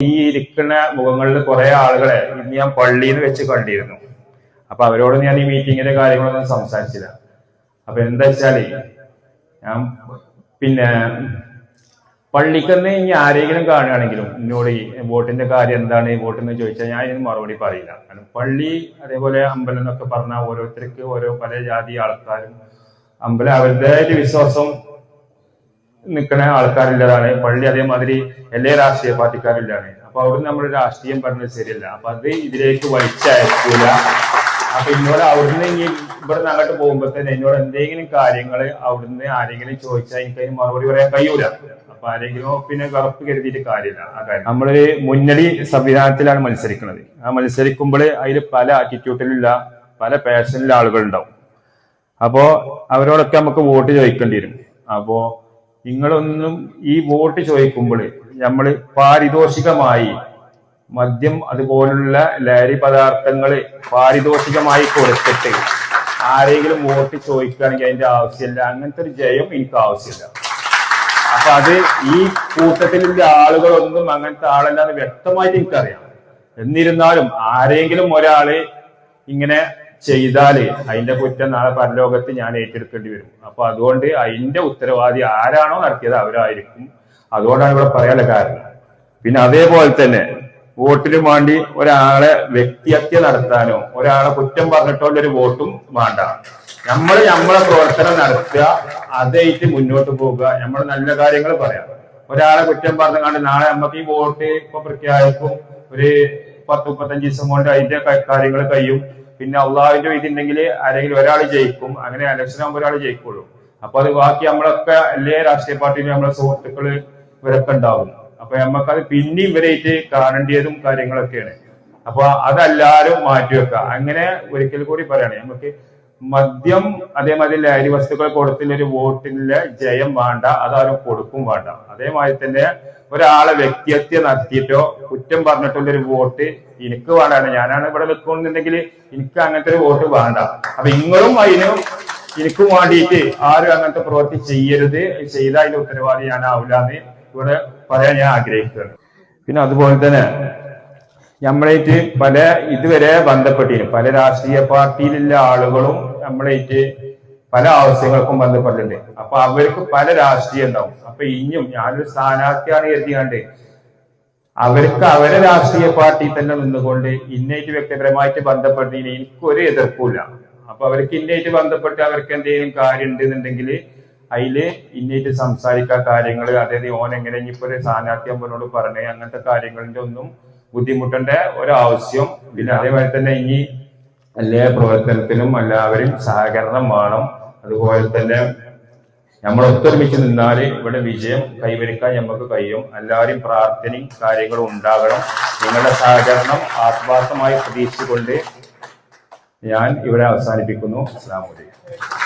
ഈ ഇരിക്കുന്ന മുഖങ്ങളിൽ കുറെ ആളുകളെ ഇന്ന് ഞാൻ പള്ളിയിൽ വെച്ച് കണ്ടിരുന്നു. അപ്പൊ അവരോട് ഞാൻ ഈ മീറ്റിങ്ങിന്റെ കാര്യങ്ങളൊന്നും സംസാരിച്ചില്ല. അപ്പൊ എന്താ വെച്ചാൽ ഞാൻ പിന്നെ പള്ളിക്കന്ന് ഇനി ആരെങ്കിലും കാണുകയാണെങ്കിലും എന്നോട് ഈ വോട്ടിന്റെ കാര്യം എന്താണ് ഈ വോട്ടെന്ന് ചോദിച്ചാൽ ഞാൻ ഇതിന് മറുപടി പറയില്ല. കാരണം പള്ളി അതേപോലെ അമ്പലം എന്നൊക്കെ പറഞ്ഞാൽ ഓരോരുത്തർക്ക് ഓരോ പല ജാതി ആൾക്കാരും അമ്പലം അവരുടേതായിട്ട് വിശ്വാസം നിൽക്കുന്ന ആൾക്കാരില്ലതാണ്. പള്ളി അതേമാതിരി എല്ലാ രാഷ്ട്രീയ പാർട്ടിക്കാരില്ലാണ്. അപ്പൊ അവിടെ നമ്മൾ രാഷ്ട്രീയം പറഞ്ഞത് ശരിയല്ല. അപ്പൊ അത് ഇതിലേക്ക് വലിച്ചയക്കൂല. അപ്പൊ എന്നോട് അവിടുന്ന് ഇനി ഇവിടെ അങ്ങോട്ട് പോകുമ്പോഴത്തേന് എന്നോട് എന്തെങ്കിലും കാര്യങ്ങൾ അവിടുന്ന് ആരെങ്കിലും ചോദിച്ചാൽ എനിക്ക് അതിന് മറുപടി പറയാൻ കഴിയൂല. അപ്പൊ ആരെങ്കിലും പിന്നെ കറുപ്പ് കരുതിയിട്ട് കാര്യമില്ല. ആ കാര്യം. നമ്മളൊരു മുന്നണി സംവിധാനത്തിലാണ് മത്സരിക്കുന്നത് ആ മത്സരിക്കുമ്പോൾ അതിൽ പല ആറ്റിറ്റ്യൂഡിലുള്ള പല പാഷനിലുള്ള ആളുകൾ ഉണ്ടാവും അപ്പോ അവരോടൊക്കെ നമുക്ക് വോട്ട് ചോദിക്കേണ്ടി വരും. അപ്പോ നിങ്ങളൊന്നും ഈ വോട്ട് ചോദിക്കുമ്പോൾ നമ്മൾ പാരിതോഷികമായി മദ്യം അതുപോലുള്ള ലഹരി പദാർത്ഥങ്ങൾ പാരിതോഷികമായി കൊടുത്തിട്ട് ആരെങ്കിലും വോട്ട് ചോദിക്കുകയാണെങ്കിൽ അതിന്റെ ആവശ്യമില്ല. അങ്ങനത്തെ ഒരു ജയം എനിക്ക് ആവശ്യമില്ല. അപ്പൊ അത് ഈ കൂട്ടത്തിലുള്ള ആളുകളൊന്നും അങ്ങനത്തെ ആളല്ല വ്യക്തമായിട്ട് എനിക്കറിയാം. എന്നിരുന്നാലും ആരെങ്കിലും ഒരാൾ ഇങ്ങനെ ചെയ്താൽ അതിന്റെ കുറ്റം നാളെ പരലോകത്ത് ഞാൻ ഏറ്റെടുക്കേണ്ടി വരും. അപ്പൊ അതുകൊണ്ട് അതിന്റെ ഉത്തരവാദി ആരാണോ നടത്തിയത് അവരായിരിക്കും. അതുകൊണ്ടാണ് ഇവിടെ പറയാനുള്ള കാരണം. പിന്നെ അതേപോലെ തന്നെ വോട്ടിന് വേണ്ടി ഒരാളെ വ്യക്തിഹത്യ നടത്താനോ ഒരാളെ കുറ്റം പറഞ്ഞിട്ടുള്ള ഒരു വോട്ടും വേണ്ട. നമ്മൾ നമ്മളെ പ്രവർത്തനം നടത്തുക അതായിട്ട് മുന്നോട്ട് പോകുക. നമ്മൾ നല്ല കാര്യങ്ങൾ പറയാം. ഒരാളെ കുറ്റം പറഞ്ഞുകൊണ്ട് നാളെ നമുക്ക് ഈ വോട്ട് ഇപ്പൊ പ്രഖ്യാപിക്കും. ഒരു പത്ത് മുപ്പത്തഞ്ച് ദിവസം കൊണ്ട് അതിന്റെ കാര്യങ്ങൾ കഴിയും. പിന്നെ അള്ളാഹുവിന്റെ ഇതുണ്ടെങ്കിൽ ആരെങ്കിലും ഒരാൾ ജയിക്കും. അങ്ങനെ ഇലക്ഷൻ ആകുമ്പോൾ ഒരാൾ ജയിക്കുള്ളൂ. അപ്പൊ അത് ബാക്കി നമ്മളൊക്കെ എല്ലാ രാഷ്ട്രീയ പാർട്ടിയിലും നമ്മളെ സുഹൃത്തുക്കൾ ഇവരൊക്കെ ഉണ്ടാവും. അപ്പൊ നമുക്കത് പിന്നെ ഇവരായിട്ട് കാണേണ്ടതും കാര്യങ്ങളൊക്കെയാണ്. അപ്പൊ അതെല്ലാരും മാറ്റിവെക്കുക അങ്ങനെ ഒരിക്കൽ കൂടി പറയണേ. നമുക്ക് മദ്യം അതേമാതിരി ലഹരി വസ്തുക്കൾ കൊടുത്തില്ല ഒരു വോട്ടിലെ ജയം വേണ്ട അതാരും കൊടുക്കും വേണ്ട. അതേമാതിരി തന്നെ ഒരാളെ വ്യക്തിഹത്യ നടത്തിയിട്ടോ കുറ്റം പറഞ്ഞിട്ടുള്ള ഒരു വോട്ട് എനിക്ക് വേണ്ടാണ്. ഞാനാണ് ഇവിടെ നിൽക്കുന്നുണ്ടെങ്കിൽ എനിക്ക് അങ്ങനത്തെ ഒരു വോട്ട് വേണ്ട. അപ്പൊ നിങ്ങളും അതിനും എനിക്കും വേണ്ടിയിട്ട് ആരും അങ്ങനത്തെ പ്രവൃത്തി ചെയ്യരുത്. ചെയ്ത അതിന്റെ ഉത്തരവാദി ഞാനാവില്ല എന്ന് ഇവിടെ പറയാൻ ഞാൻ ആഗ്രഹിക്കുകയാണ്. പിന്നെ അതുപോലെ തന്നെ നമ്മളായിട്ട് പല ഇതുവരെ ബന്ധപ്പെട്ടിരുന്നു. പല രാഷ്ട്രീയ പാർട്ടിയിലുള്ള ആളുകളും നമ്മളായിട്ട് പല ആവശ്യങ്ങൾക്കും ബന്ധപ്പെട്ടിട്ടുണ്ട്. അപ്പൊ അവർക്ക് പല രാഷ്ട്രീയം ഉണ്ടാവും. അപ്പൊ ഇനിയും ഞാനൊരു സ്ഥാനാർത്ഥിയാണ് കരുതിയാണ്ട് അവർക്ക് അവരെ രാഷ്ട്രീയ പാർട്ടി തന്നെ നിന്നുകൊണ്ട് ഇന്നേറ്റ് വ്യക്തിപരമായിട്ട് ബന്ധപ്പെട്ടതിന് എനിക്കൊരു എതിർപ്പില്ല അപ്പൊ അവർക്ക് ഇന്നേറ്റ് ബന്ധപ്പെട്ട് അവർക്ക് എന്തെങ്കിലും കാര്യം ഉണ്ടെന്നുണ്ടെങ്കിൽ അതിൽ ഇന്നേറ്റ് സംസാരിക്കാൻ കാര്യങ്ങൾ അതായത് ഓൻ എങ്ങനെ ഇനിയിപ്പോ ഒരു സ്ഥാനാർത്ഥി അമ്മനോട് പറഞ്ഞേ അങ്ങനത്തെ കാര്യങ്ങളുടെ ഒന്നും ബുദ്ധിമുട്ടേണ്ട ഒരാവശ്യം പിന്നെ അതേപോലെ തന്നെ ഇനി എല്ലാ പ്രവർത്തനത്തിനും എല്ലാവരും സഹകരണം വേണം. അതുപോലെ തന്നെ നമ്മൾ ഒത്തൊരുമിച്ച് നിന്നാൽ ഇവിടെ വിജയം കൈവരിക്കാൻ നമുക്ക് കഴിയും. എല്ലാവരും പ്രാർത്ഥനയും കാര്യങ്ങളും ഉണ്ടാകണം. നിങ്ങളുടെ സഹകരണം ആത്മാർത്ഥമായി പ്രതീക്ഷിച്ചുകൊണ്ട് ഞാൻ ഇവിടെ അവസാനിപ്പിക്കുന്നു. അസ്സാം വലൈക്കും